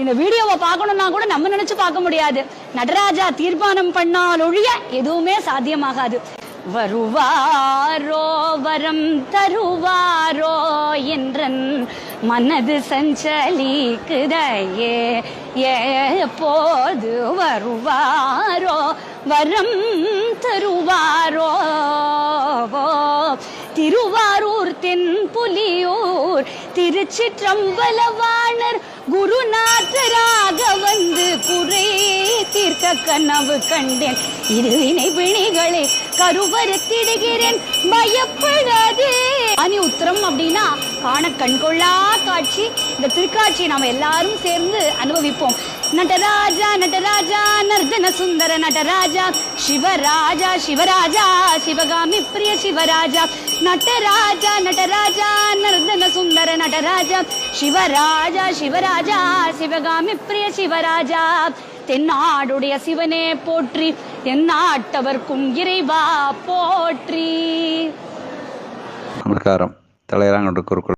இந்த வீடியோவை பார்க்கணும்னா கூட நம்ம நினைச்சு பார்க்க முடியாது. நடராஜா தீர்மானம் பண்ணால் ஒழிய எதுவுமே சாத்தியமாகாது. வருவாரோ வரம் தருவாரோ என்றன் மனது சஞ்சலிக்குதையே. எப்போது வருவாரோ வரம் தருவாரோ? திருவாரூர் தென்புலியூர் திருச்சிற்றம்பலவாணர் கனவு கண்டேன். இருவினை பிணிகளை கருவறுத்திடுகிறேன் பயப்படாதே. அணி உத்தரம் அப்படின்னா காண கண்கொள்ளா காட்சி. இந்த திருக்காட்சியை நாம எல்லாரும் சேர்ந்து அனுபவிப்போம். நடராஜா நடராஜா நர்தன சுந்தர நடராஜா சிவராஜா சிவராஜா சிவகாமி பிரிய சிவராஜா நடராஜா நடராஜா நர்தன சுந்தர நடராஜா சிவராஜா சிவராஜா சிவகாமி பிரிய சிவராஜா. தென்னாடுடைய சிவனே போற்றி தென்னாட்டவர்க்கும் இறைவா போற்றி. நமஸ்காரம். தலையராங்கோட குறுக்குள்